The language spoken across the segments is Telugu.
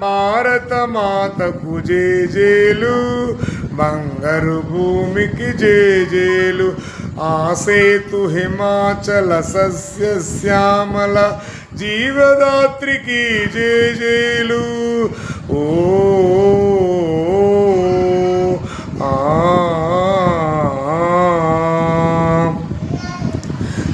భారత మాతకు జేజేలు బంగారు భూమికి జేజేలు ఆ సేతు హిమాచల సస్య శ్యామల జీవదాత్రికి జేజేలు. ఓ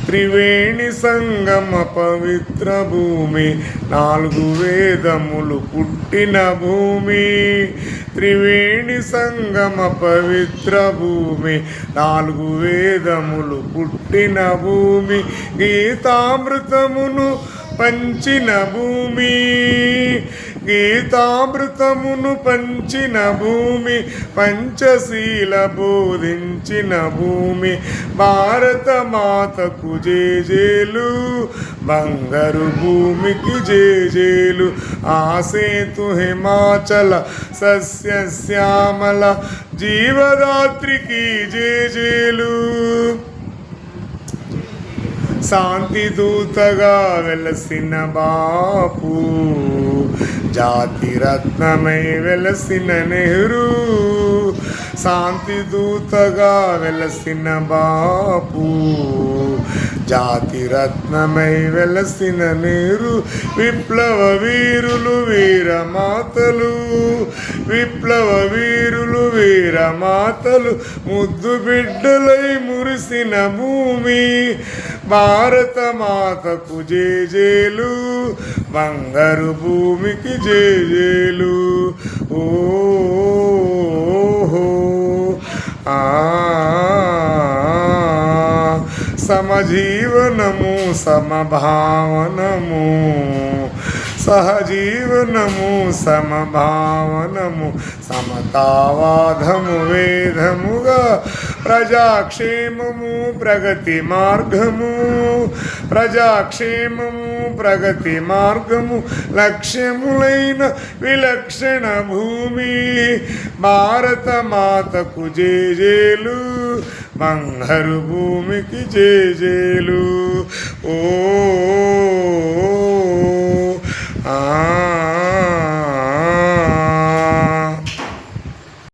త్రివేణి సంగమ పవిత్ర భూమి నాలుగు వేదములు పుట్టిన భూమి. త్రివేణి సంగమ పవిత్ర భూమి నాలుగు వేదములు పుట్టిన భూమి. గీతామృతమును పంచిన భూమి. గీతామృతమును పంచిన భూమి పంచశీల బోధించిన భూమి భారత మాతకు జేజేలు బంగారు భూమికి జేజేలు ఆసేతు హిమాచల సస్య శ్యామల జీవదాత్రికి జేజేలు. శాంతి దూతగా వెలసిన బాపు జాతి రత్నమై వెలసిన నెహ్రూ. శాంతి దూతగా వెలసిన బాపు జాతి రత్నమై వెలసిన నీరు విప్లవ వీరులు వీరమాతలు విప్లవ వీరులు వీరమాతలు ముద్దు బిడ్డలై మురిసిన భూమి. భారత మాతకు జేజేలు బంగారు భూమికి జేజేలు. ఓహో ఆ సమజీవనము సమభావనము. సహజీవనము సమభావనము సమతావాదము వేదముగా ప్రజాక్షేమము ప్రగతి మార్గము ప్రజాక్షేమము ప్రగతి మార్గము లక్ష్యములైన విలక్షణ భూమి భారత మాతకు జేజేలు బంగారు భూమికి జేజేలు. ఓ Uh...